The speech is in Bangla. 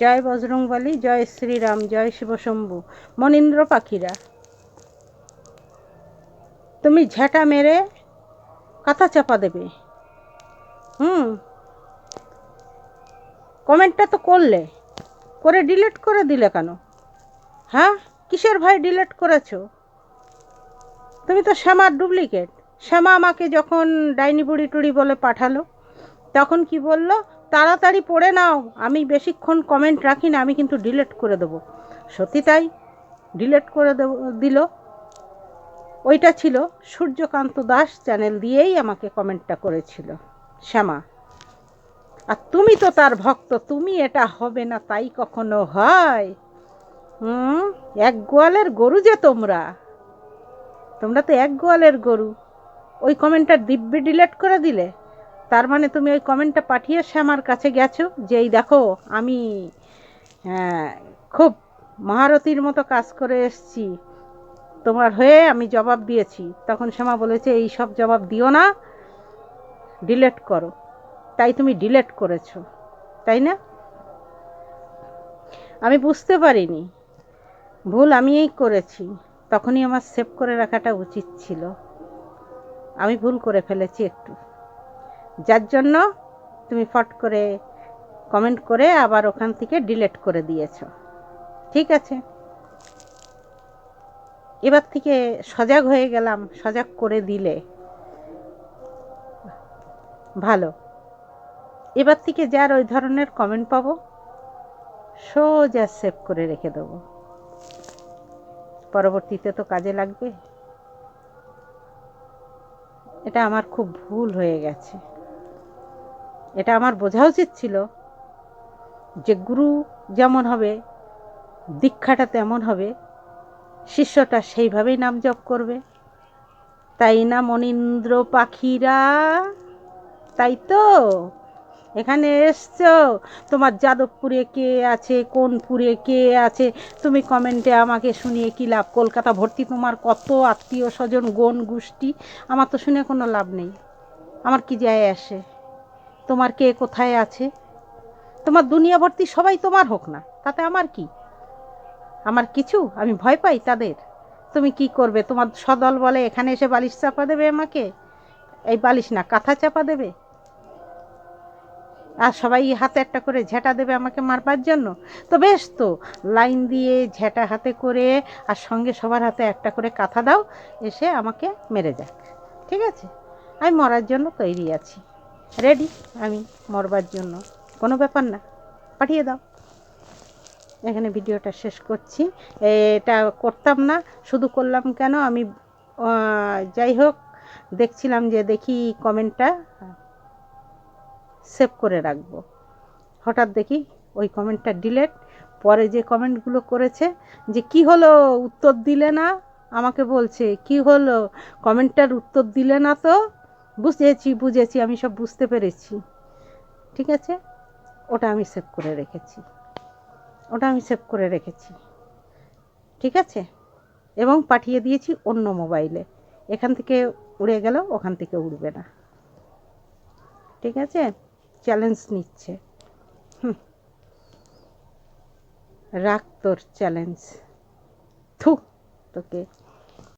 জয় বজরংবলী, জয় শ্রীরাম, জয় শিবশম্ভু, মনীন্দ্র পাখিরা। তুমি ঝেঁটা মেরে কাঁথা চাপা দেবে। হুম। কমেন্টটা তো করলে। করে ডিলিট করে দিলে কেন? হ্যাঁ? কিসের ভাই ডিলিট করেছ? তুমি তো শ্যামার ডুপ্লিকেট। শ্যামা আমাকে যখন ডাইনি বুড়ি টুড়ি বলে পাঠালো, তখন কি বলল? তাড়াতাড়ি পড়ে নাও। আমি বেশিক্ষণ কমেন্ট রাখি না আমি কিন্তু ডিলেট করে দেবো। সত্যি তাই? ডিলেট করে দেব, দিল। ওইটা ছিল সূর্যকান্ত দাস চ্যানেল দিয়েই আমাকে কমেন্টটা করেছিল। শ্যামা, আর তুমি তো তার ভক্ত, তুমি এটা হবে না তাই কখনো হয়? হুম? এক গোয়ালের গরু যে তোমরা? তোমরা তো এক গোয়ালের গরু। ওই কমেন্টটা দিব্যি ডিলেট করে দিলে? তার মানে তুমি ওই কমেন্টটা পাঠিয়ে এসে আমার কাছে গেছো যে এই দেখো আমি হ্যাঁ, খুব মহারথীর মতো কাজ করে এসছি। তোমার হয়ে আমি জবাব দিয়েছি। তখন শ্যামা বলেছে এই সব জবাব দিও না ডিলেট করো। তাই তুমি ডিলেট করেছ তাই না? আমি বুঝতে পারিনি। ভুল আমিই করেছি। তখনই আমার সেভ করে রাখাটা উচিত ছিল। আমি ভুল করে ফেলেছি একটু। যার জন্য তুমি ফট করে কমেন্ট করে আবার ওখান থেকে ডিলেট করে দিয়েছ। ঠিক আছে? এবার থেকে সজাগ হয়ে গেলাম, সজাগ করে দিলে। ভালো। এবার থেকে যার ওই ধরনের কমেন্ট পাবো, সোজা সেভ করে রেখে দেবো। পরবর্তীতে তো কাজে লাগবে। এটা আমার খুব ভুল হয়ে গেছে। এটা আমার বোঝা উচিত ছিল যে গুরু যেমন হবে, দীক্ষাটা তেমন হবে, শিষ্যটা সেইভাবেই নাম জপ করবে। তাই না মনীন্দ্র পাখিরা? তাই তো? এখানে এসছো? তোমার যাদবপুরে কে আছে? কোনপুরে কে আছে? তুমি কমেন্টে আমাকে শুনিয়ে কী লাভ? কলকাতা ভর্তি তোমার কত আত্মীয় স্বজন, গণ গোষ্ঠী? আমার তো শুনে কোনো লাভ নেই। আমার কি যায় আসে? তোমার কে কোথায় আছে? তোমার দুনিয়া ভর্তি সবাই তোমার হোক না, তাতে আমার কি? আমার কিছু? আমি ভয় পাই তাদের। তুমি কি করবে? তোমার সদল বলে এখানে এসে বালিশ চাপা দেবে আমাকে? এই বালিশ না, কাঁথা চাপা দেবে? আর সবাই হাতে একটা করে ঝেঁটা দেবে আমাকে মারবার জন্য? তো বেশ তো, লাইন দিয়ে ঝেঁটা হাতে করে আর সঙ্গে সবার হাতে একটা করে কাঁথা দাও, এসে আমাকে মেরে যাক। ঠিক আছে? আমি মরার জন্য তৈরি আছি। রেডি আমি মরবার জন্য। কোনো ব্যাপার না। পাঠিয়ে দাও। এখানে ভিডিওটা শেষ করছি। এটা করতাম না। শুধু করলাম কেন? আমি যাই হোক, দেখছিলাম যে দেখি কমেন্টটা সেভ করে রাখব। হঠাৎ দেখি ওই কমেন্টটা ডিলেট। পরে যে কমেন্টগুলো করেছে, যে কি হলো? উত্তর দিলে না? আমাকে বলছে, কি হলো? কমেন্টটার উত্তর দিলে না তো? বুঝেছি বুঝেছি, আমি সব বুঝতে পেরেছি। ঠিক আছে? ওটা আমি সেভ করে রেখেছি। ওটা আমি সেভ করে রেখেছি। ঠিক আছে? এবং পাঠিয়ে দিয়েছি অন্য মোবাইলে এখান থেকে উড়ে গেল, ওখান থেকে উড়বে না। ঠিক আছে? চ্যালেঞ্জ নিচ্ছে। হুম। রাখ তোর চ্যালেঞ্জ থু, তোকে